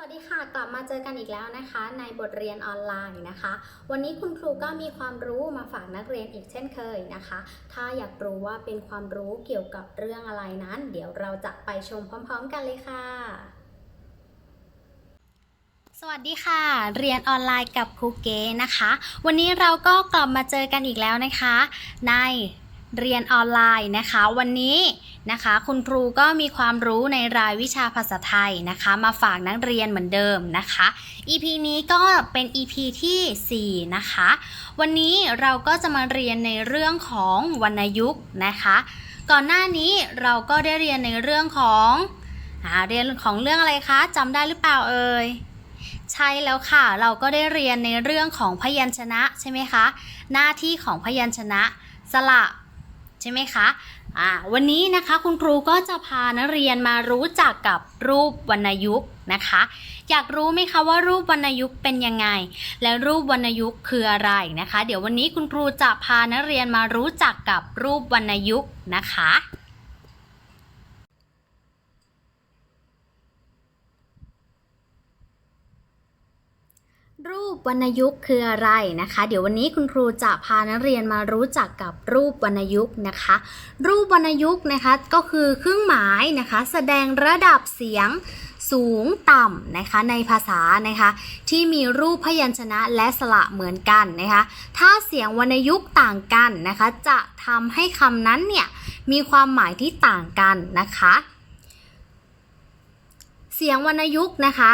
สวัสดีค่ะ กลับมาเจอกันอีกแล้วนะคะ ในบทเรียนออนไลน์นะคะ วันนี้คุณครูก็มีความรู้มาฝากนักเรียนอีกเช่นเคยนะคะ ถ้าอยากรู้ว่าเป็นความรู้เกี่ยวกับเรื่องอะไรนั้น เดี๋ยวเราจะไปชมพร้อม ๆ กันเลยค่ะ สวัสดีค่ะ เรียนออนไลน์กับครูเก๋นะคะ วันนี้เราก็กลับมาเจอกันอีกแล้วนะคะ ใน เรียนออนไลน์นะคะ วันนี้นะคะ คุณครูก็มีความรู้ในรายวิชาภาษาไทยนะคะ มาฝากนักเรียนเหมือนเดิมนะคะ EP นี้ก็เป็น EP ที่ 4 นะคะ วันนี้เราก็จะมาเรียนในเรื่องของวรรณยุกต์นะคะ ก่อนหน้านี้เราก็ได้เรียนในเรื่องของอ่าเรียนของเรื่องอะไรคะจำได้หรือเปล่าเอ่ยใช่แล้วค่ะ เราก็ได้เรียนในเรื่องของพยัญชนะใช่ไหมคะ หน้าที่ของพยัญชนะ สระ ใช่ไหมคะอ่าวันนี้นะคะคุณครูก็จะพานักเรียนมารู้จักกับรูปวรรณยุกต์นะคะ อยากรู้ไหมคะว่ารูปวรรณยุกต์เป็นยังไง และรูปวรรณยุกต์คืออะไรนะคะ เดี๋ยววันนี้คุณครูจะพานักเรียนมารู้จักกับรูปวรรณยุกต์นะคะ รูปวรรณยุกต์คืออะไรนะคะ เดี๋ยววันนี้คุณครูจะพานักเรียนมารู้จักกับรูปวรรณยุกต์นะคะ รูปวรรณยุกต์นะคะก็คือเครื่องหมายนะคะ แสดงระดับเสียงสูงต่ำนะคะในภาษานะคะที่มีรูปพยัญชนะและสระเหมือนกันนะคะถ้าเสียงวรรณยุกต์ต่างกันนะคะ จะทำให้คำนั้นเนี่ยมีความหมายที่ต่างกันนะคะ เสียงวรรณยุกต์นะคะ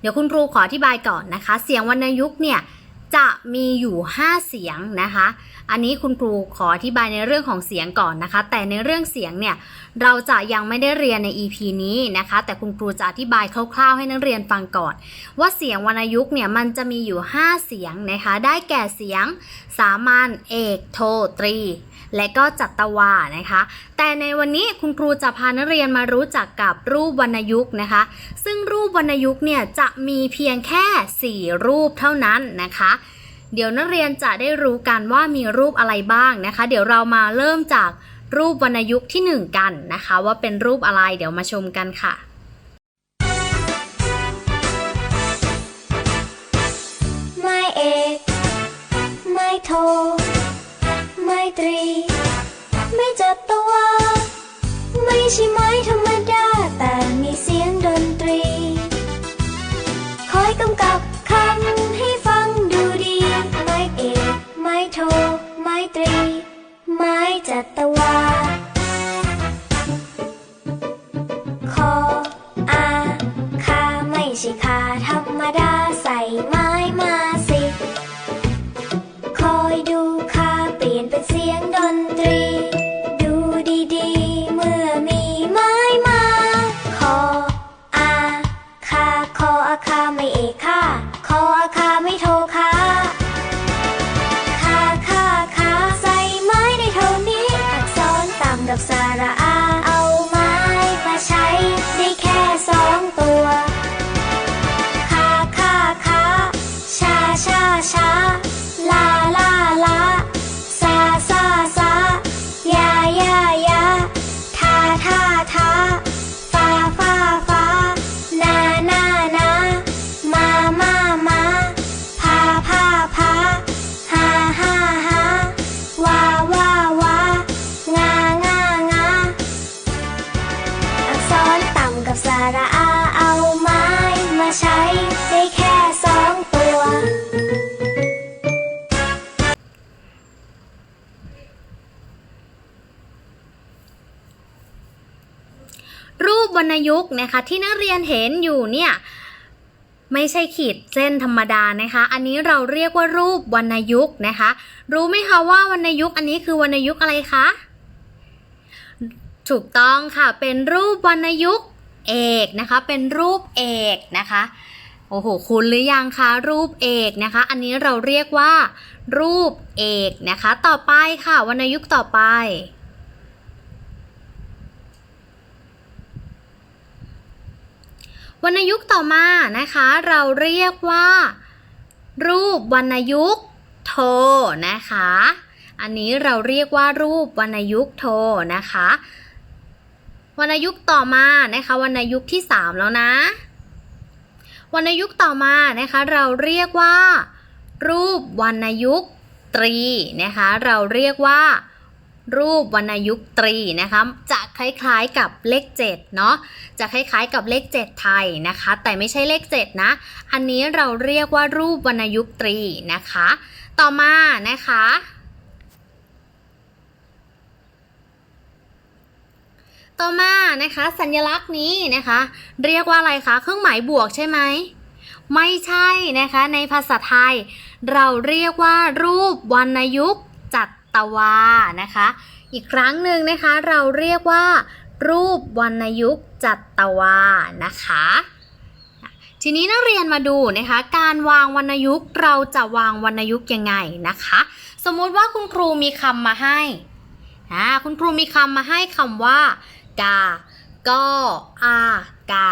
เดี๋ยวคุณครูขออธิบายก่อนนะคะ เสียงวรรณยุกต์เนี่ยจะมีอยู่ 5 เสียงนะคะ อันนี้คุณครูขออธิบายในเรื่องของเสียงก่อนนะคะ แต่ในเรื่องเสียงเนี่ยเราจะยังไม่ได้เรียนใน EP นี้นะคะ แต่คุณครูจะอธิบายคร่าวๆ ให้นักเรียนฟังก่อน ว่าเสียงวรรณยุกต์เนี่ยมันจะมีอยู่ 5 เสียงนะคะ ได้แก่เสียงสามัญ เอก โท ตรี และก็จัตวานะคะ แต่ในวันนี้คุณครูจะพานักเรียนมารู้จักกับรูปวรรณยุกต์นะคะ ซึ่งรูปวรรณยุกต์เนี่ยจะมีเพียงแค่ 4 รูปเท่านั้นนะคะเดี๋ยวนักเรียนจะได้รู้กันว่ามีรูปอะไรบ้างนะคะ เดี๋ยวเรามาเริ่มจากรูปวรรณยุกต์ที่ 1 กันนะคะ ว่าเป็นรูปอะไรเดี๋ยวมาชมกันค่ะ ไม่เอก ไม่โท ไม่ตรี ใช่ไม้ธรรมดา แต่มีเสียงดนตรี คอยกำกับคำให้ฟังดูดี ไม้เอก ไม้โท ไม้ตรี ไม้จัตวา ต่ กับสาระอาเอาไม้มาใช้ได้แค่สองตัว รูปวรรณยุกต์นะคะที่นักเรียนเห็นอยู่เนี่ยไม่ใช่ขีดเส้นธรรมดานะคะ อันนี้เราเรียกว่ารูปวรรณยุกต์นะคะ รู้ไหมคะว่าวรรณยุกต์อันนี้คือวรรณยุกต์อะไรคะ ถูกต้องค่ะ เป็นรูปวรรณยุกต์ เอกนะคะ เป็นรูปเอกนะคะโอ้โหคุณหรือยังคะรูปเอกนะคะ อันนี้เราเรียกว่า รูปเอกนะคะ ต่อไปค่ะวรรณยุกต์ต่อไปวรรณยุกต์ต่อมานะคะ เราเรียกว่า รูปวรรณยุกต์โทนะคะ อันนี้เราเรียกว่ารูปวรรณยุกต์โทนะคะ วรรณยุกต์ต่อมานะคะวรรณยุกต์ที่ 3 แล้วนะ วรรณยุกต์ต่อมานะคะเราเรียกว่า รูปวรรณยุกต์ตรีนะคะเราเรียกว่า รูปวรรณยุกต์ตรีนะคะจะคล้ายๆกับเลข7เนาะจะคล้ายๆกับเลข 7 ไทยนะคะ แต่ไม่ใช่เลข 7 นะ อันนี้เราเรียกว่ารูปวรรณยุกต์ตรีนะคะ ต่อมานะคะ ต่อมานะคะ สัญลักษณ์นี้นะคะ เรียกว่าอะไรคะเครื่องหมายบวกใช่ไหมไม่ใช่นะคะในภาษาไทย เราเรียกว่ารูปวรรณยุกต์จัตวานะคะ อีกครั้งหนึ่งนะคะเราเรียกว่า รูปวรรณยุกต์จัตวานะคะ ทีนี้นักเรียนมาดูนะคะ การวางวรรณยุกต์เราจะวางวรรณยุกต์ยังไงนะคะ สมมุติว่าคุณครูมีคำมาให้อ่าคุณครูมีคำมาให้คำว่า กา ก็อากา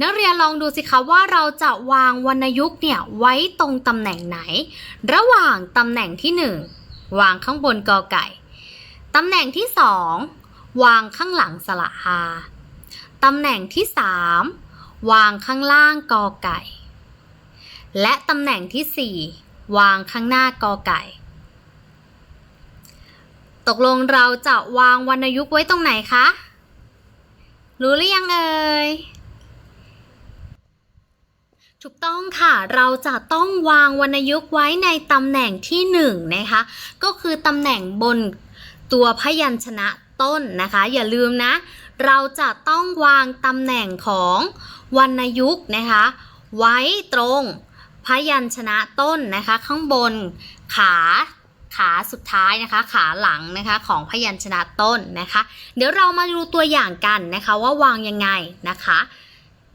นักเรียนลองดูสิคะว่าเราจะวางวรรณยุกต์เนี่ยไว้ตรงตำแหน่งไหน ระหว่างตำแหน่งที่ 1 วางข้างบนกอไก่ ตำแหน่งที่ 2 วางข้างหลังสระอาตำแหน่งที่ 3 วางข้างล่างกอไก่ และตำแหน่งที่ 4 วางข้างหน้ากอไก่ ตกลงเราจะวางวรรณยุกต์ไว้ตรงไหนคะ รู้หรือยังเอ่ยถูกต้องค่ะ เราจะต้องวางวรรณยุกต์ไว้ในตำแหน่งที่หนึ่งนะคะ ก็คือตำแหน่งบนตัวพยัญชนะต้นนะคะ อย่าลืมนะ เราจะต้องวางตำแหน่งของวรรณยุกต์นะคะ ไว้ตรงพยัญชนะต้นนะคะ ข้างบนขา ขาสุดท้ายนะคะ ขาหลังนะคะของพยัญชนะต้นนะคะ เดี๋ยวเรามาดูตัวอย่างกันนะคะว่าวางยังไงนะคะ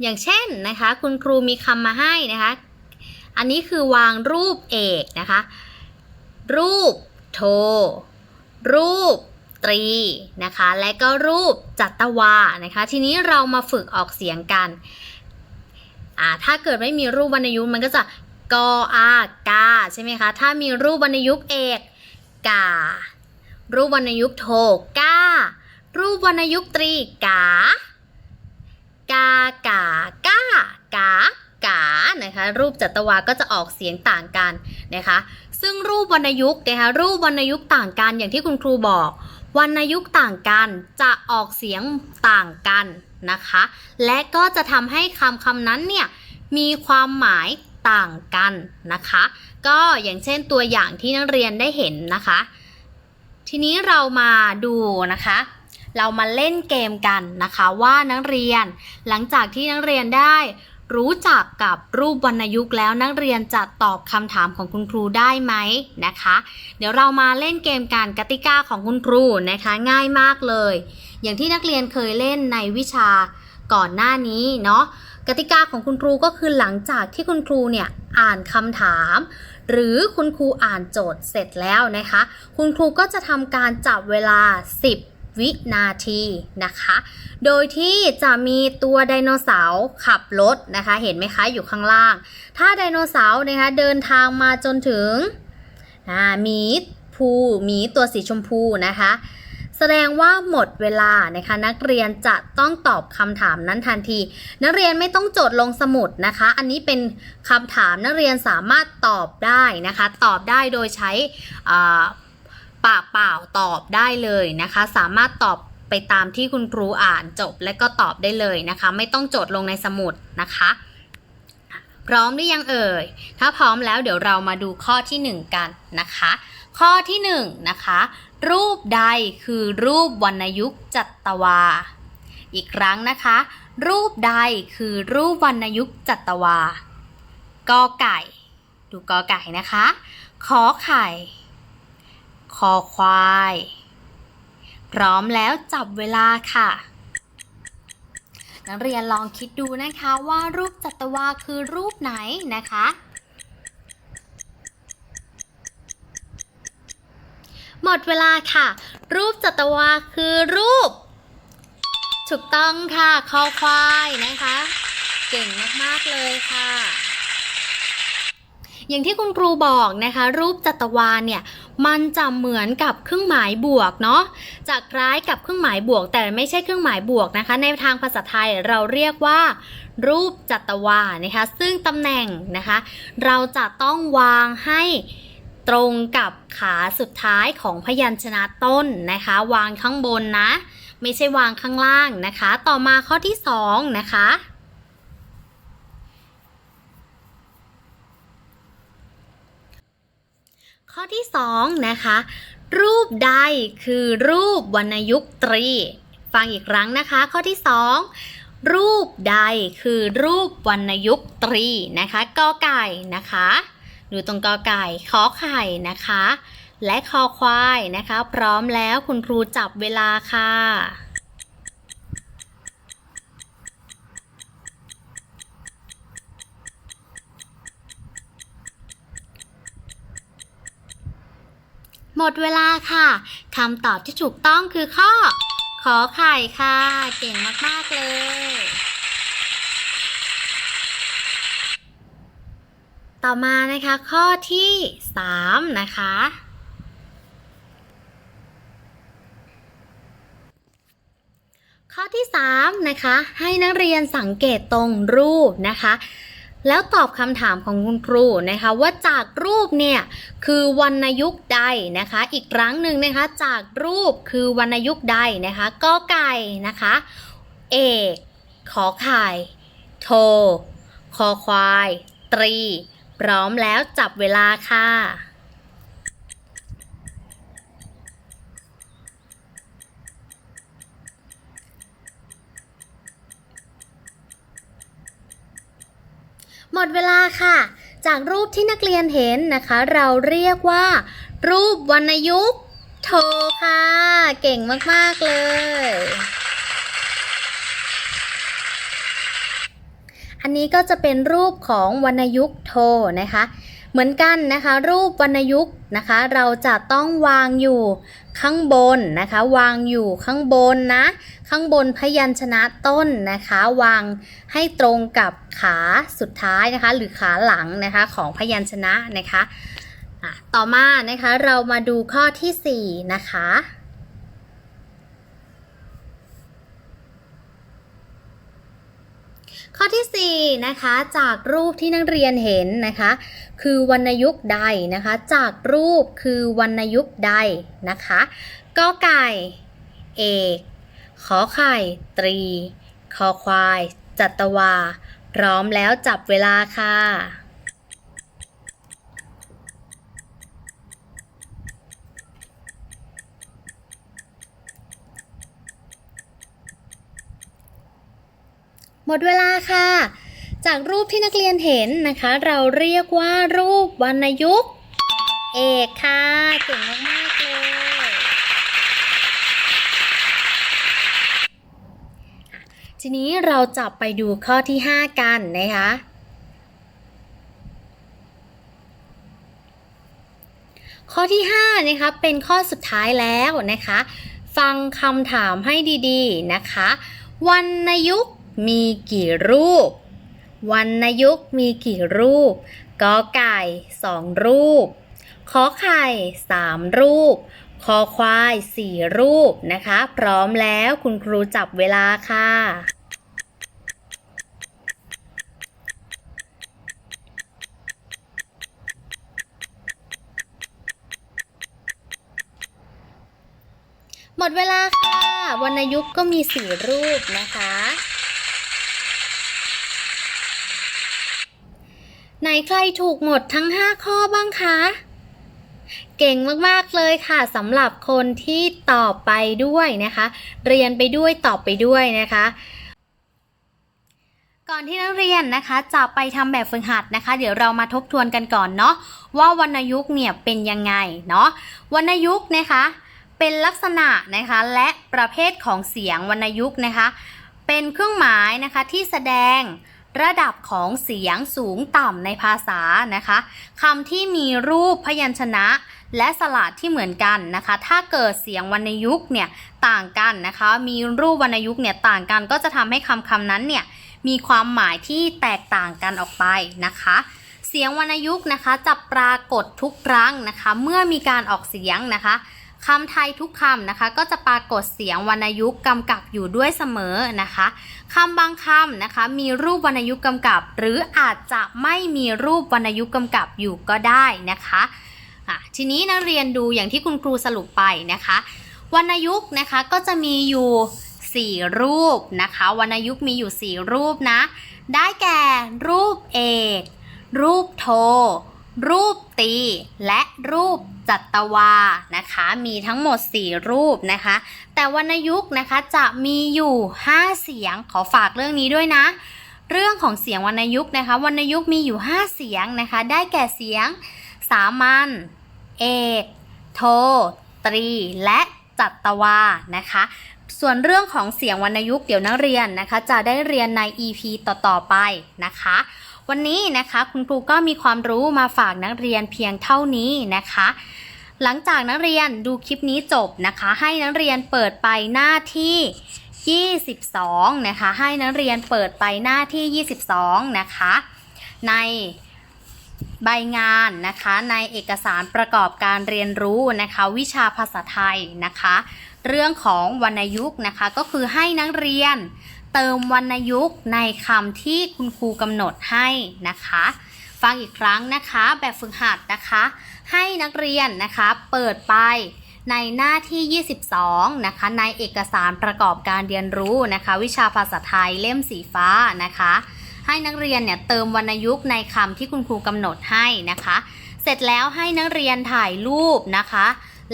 อย่างเช่นนะคะ คุณครูมีคำมาให้นะคะ อันนี้คือวางรูปเอกนะคะ รูปโท รูปตรีนะคะ และก็รูปจัตวานะคะ ทีนี้เรามาฝึกออกเสียงกันอ่าถ้าเกิดไม่มีรูปวรรณยุกต์มันก็จะกออากาใช่ไหมคะ ถ้ามีรูปวรรณยุกต์เอก กา รูปวรรณยุกต์โทกา รูปวรรณยุกต์ตรีกา กากากากากานะคะ รูปจัตวาก็จะออกเสียงต่างกันนะคะ ซึ่งรูปวรรณยุกต์นะคะ รูปวรรณยุกต์ต่างกันอย่างที่คุณครูบอก วรรณยุกต์ต่างกันจะออกเสียงต่างกันนะคะ และก็จะทำให้คำคำนั้นเนี่ยมีความหมายต่างกันนะคะ ก็อย่างเช่นตัวอย่างที่นักเรียนได้เห็นนะคะ ทีนี้เรามาดูนะคะ เรามาเล่นเกมกันนะคะว่านักเรียนหลังจากที่นักเรียนได้รู้จักกับรูปวรรณยุกต์แล้วนักเรียนจะตอบคำถามของคุณครูได้ไหมนะคะ เดี๋ยวเรามาเล่นเกมการกติกาของคุณครูนะคะง่ายมากเลย อย่างที่นักเรียนเคยเล่นในวิชาก่อนหน้านี้เนาะกติกาของคุณครูก็คือหลังจากที่คุณครูเนี่ยอ่านคำถาม หรือคุณครูอ่านโจทย์เสร็จแล้วนะคะ คุณครูก็จะทำการจับเวลา 10วินาทีนะคะ โดยที่จะมีตัวไดโนเสาร์ขับรถนะคะ เห็นไหมคะอยู่ข้างล่าง ถ้าไดโนเสาร์นะคะเดินทางมาจนถึงหมีภูหมีตัวสีชมพูนะคะ ดงว่าหมดเวลานะคะ นักเรียนจะต้องตอบคำถามนั้นทันที นักเรียนไม่ต้องจดลงสมุดนะคะ อันนี้เป็นคำถามนักเรียนสามารถตอบได้นะคะ ตอบได้โดยใช้ปากเปล่าตอบได้เลยนะคะ สามารถตอบไปตามที่คุณครูอ่านจบและก็ตอบได้เลยนะคะ ไม่ต้องจดลงในสมุดนะคะ พร้อมหรือยังเอ่ย ถ้าพร้อมแล้วเดี๋ยวเรามาดูข้อที่ 1 กันนะคะ ข้อที่1นะคะ รูปใดคือรูปวรรณยุกต์จัตวา อีกครั้งนะคะ รูปใดคือรูปวรรณยุกต์จัตวากอไก่ ดูกอไก่นะคะขอไข่ คอควาย พร้อมแล้วจับเวลาค่ะ นักเรียนลองคิดดูนะคะว่ารูปจัตวาคือรูปไหนนะคะ หมดเวลาค่ะ รูปจัตวาคือรูป ถูกต้องค่ะ คอควายนะคะ เก่งมาก ๆ เลยค่ะ อย่างที่คุณครูบอกนะคะ รูปจัตวาเนี่ย มันจะเหมือนกับเครื่องหมายบวกเนาะจะคล้ายกับเครื่องหมายบวก แต่ไม่ใช่เครื่องหมายบวกนะคะ ในทางภาษาไทยเราเรียกว่ารูปจัตวานะคะ ซึ่งตำแหน่งนะคะ เราจะต้องวางให้ ตรงกับขาสุดท้ายของพยัญชนะต้นนะคะ วางข้างบนนะ ไม่ใช่วางข้างล่างนะคะ ต่อมาข้อที่สองนะคะ ข้อที่สองนะคะ รูปใดคือรูปวรรณยุกตรี ฟังอีกครั้งนะคะ ข้อที่สองรูปใดคือรูปวรรณยุกตรีนะคะกอไก่นะคะ ดูตรงกอไก่ขอไข่นะคะ และคอควายนะคะ พร้อมแล้วคุณครูจับเวลาค่ะหมดเวลาค่ะ คำตอบที่ถูกต้องคือข้อ ขอไข่ค่ะ เก่งมาก ๆ เลย ต่อมานะคะข้อที่ 3 นะคะ ข้อที่ 3 นะคะ ให้นักเรียนสังเกตตรงรูปนะคะ แล้วตอบคำถามของคุณครูนะคะ ว่าจากรูปเนี่ยคือวรรณยุกต์ใดนะคะ อีกครั้งหนึ่งนะคะจากรูปคือวรรณยุกต์ใดนะคะกอไก่นะคะเอกขอไข่โท คอควาย ตรี พร้อมแล้วจับเวลาค่ะหมดเวลาค่ะ จากรูปที่นักเรียนเห็นนะคะ เราเรียกว่า รูปวรรณยุกต์โทค่ะ เก่งมาก ๆ เลย อันนี้ก็จะเป็นรูปของวรรณยุกต์โทนะคะ เหมือนกันนะคะ รูปวรรณยุกต์นะคะ เราจะต้องวางอยู่ข้างบนนะคะ วางอยู่ข้างบนนะ ข้างบนพยัญชนะต้นนะคะ วางให้ตรงกับขาสุดท้ายนะคะ หรือขาหลังนะคะของพยัญชนะนะคะต่อมานะคะเรามาดูข้อที่ 4 นะคะ ข้อที่4นะคะจากรูปที่นักเรียนเห็นนะคะ คือวรรณยุกต์ใดนะคะ จากรูปคือวรรณยุกต์ใดนะคะกอไก่เอกขอไข่ตรี คอควาย จัตวา พร้อมแล้วจับเวลาค่ะ หมดเวลาค่ะ จากรูปที่นักเรียนเห็นนะคะ เราเรียกว่ารูปวรรณยุกต์เอกค่ะเก่งมากๆเลยทีนี้เราจะไปดูข้อที่ 5 กันนะคะข้อที่ 5 นะคะ เป็นข้อสุดท้ายแล้วนะคะ ฟังคำถามให้ดีๆนะคะวรรณยุกต์ มีกี่รูป วรรณยุกต์มีกี่รูปกอไก่สองรูปขอไข่สามรูปคอควายสี่รูปนะคะ พร้อมแล้วคุณครูจับเวลาค่ะหมดเวลาค่ะ วรรณยุกต์ก็มีสี่รูปนะคะ ไหนใครถูกหมดทั้ง 5 ข้อบ้างคะ เก่งมากๆเลยค่ะสำหรับคนที่ตอบไปด้วยนะคะ เรียนไปด้วยตอบไปด้วยนะคะก่อนที่นักเรียนนะคะจะไปทำแบบฝึกหัดนะคะ เดี๋ยวเรามาทบทวนกันก่อนเนาะว่าวรรณยุกต์เนี่ยเป็นยังไงเนาะวรรณยุกต์นะคะ เป็นลักษณะนะคะและประเภทของเสียงวรรณยุกต์นะคะ เป็นเครื่องหมายนะคะที่แสดง ระดับของเสียงสูงต่ำในภาษานะคะคำที่มีรูปพยัญชนะ และสระที่เหมือนกันนะคะ ถ้าเกิดเสียงวรรณยุกต์เนี่ยต่างกันนะคะ มีรูปวรรณยุกต์เนี่ยต่างกัน ก็จะทำให้คำคำนั้นเนี่ยมีความหมายที่แตกต่างกันออกไปนะคะ เสียงวรรณยุกต์นะคะจะปรากฏทุกครั้งนะคะ เมื่อมีการออกเสียงนะคะ คำไทยทุกคำนะคะ ก็จะปรากฏเสียงวรรณยุกต์กำกับอยู่ด้วยเสมอนะคะคำบางคำนะคะ มีรูปวรรณยุกต์กำกับ หรืออาจจะไม่มีรูปวรรณยุกต์กำกับอยู่ก็ได้นะคะะทีนี้นักเรียนดูอย่างที่คุณครูสรุปไปนะคะ วรรณยุกต์นะคะก็จะมีอยู่ 4 รูปนะคะ วรรณยุกต์มีอยู่ 4 รูปนะ ได้แก่รูปเอก รูปโท รูปตีและรูปจัตวานะคะ มีทั้งหมด 4 รูปนะคะ แต่วรรณยุกต์นะคะจะมีอยู่ 5 เสียงขอฝากเรื่องนี้ด้วยนะ เรื่องของเสียงวรรณยุกต์นะคะวรรณยุกต์มีอยู่ 5 เสียงนะคะ ได้แก่เสียง สามัญเอก โท ตรี และจัตวานะคะ ส่วนเรื่องของเสียงวรรณยุกต์เดี๋ยวนักเรียนนะคะ จะได้เรียนใน EP ต่อๆไปนะคะ วันนี้นะคะคุณครูก็มีความรู้มาฝากนักเรียนเพียงเท่านี้นะคะ หลังจากนักเรียนดูคลิปนี้จบนะคะ ให้นักเรียนเปิดไปหน้าที่ 22 นะคะ ให้นักเรียนเปิดไปหน้าที่ 22 นะคะ ในใบงานนะคะในเอกสารประกอบการเรียนรู้นะคะ วิชาภาษาไทยนะคะ เรื่องของวรรณยุกต์นะคะก็คือให้นักเรียน เติมวรรณยุกต์ในคำที่คุณครูกำหนดให้นะคะ ฟังอีกครั้งนะคะแบบฝึกหัดนะคะ ให้นักเรียนนะคะเปิดไปในหน้าที่ 22 นะคะ ในเอกสารประกอบการเรียนรู้นะคะ วิชาภาษาไทยเล่มสีฟ้านะคะ ให้นักเรียนเนี่ยเติมวรรณยุกต์ในคำที่คุณครูกำหนดให้นะคะ เสร็จแล้วให้นักเรียนถ่ายรูปนะคะ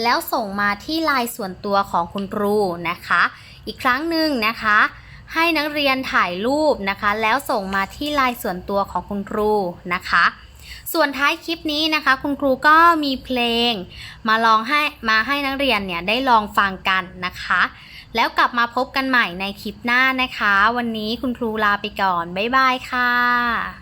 แล้วส่งมาที่ไลน์ส่วนตัวของคุณครูนะคะ อีกครั้งหนึ่งนะคะ ให้นักเรียนถ่ายรูปนะคะ แล้วส่งมาที่ไลน์ส่วนตัวของคุณครูนะคะ ส่วนท้ายคลิปนี้นะคะ คุณครูก็มีเพลง มาลองให้มาให้นักเรียนเนี่ยได้ลองฟังกันนะคะ แล้วกลับมาพบกันใหม่ในคลิปหน้านะคะ วันนี้คุณครูลาไปก่อน บ๊ายบายค่ะ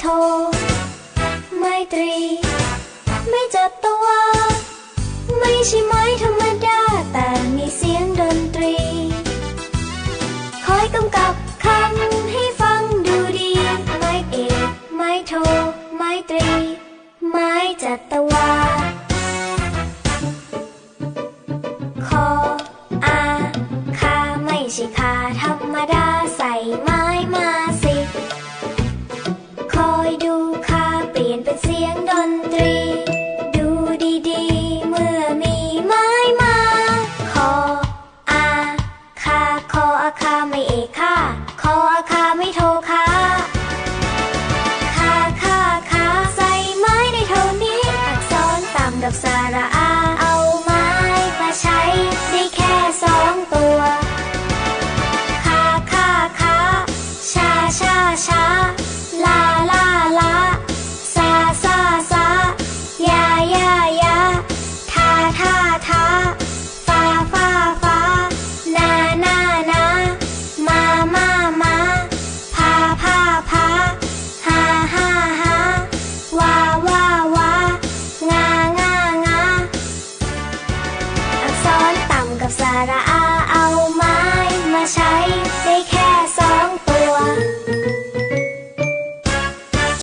โทไม่ตรี ไม่จัตวาไม่ใช่ไม้ธรรมดา แต่มีเสียงดนตรี คอยกำกับคำให้ฟังดูดี ไม่เอก ไม่โทไม่ตรี ไม่จัตวา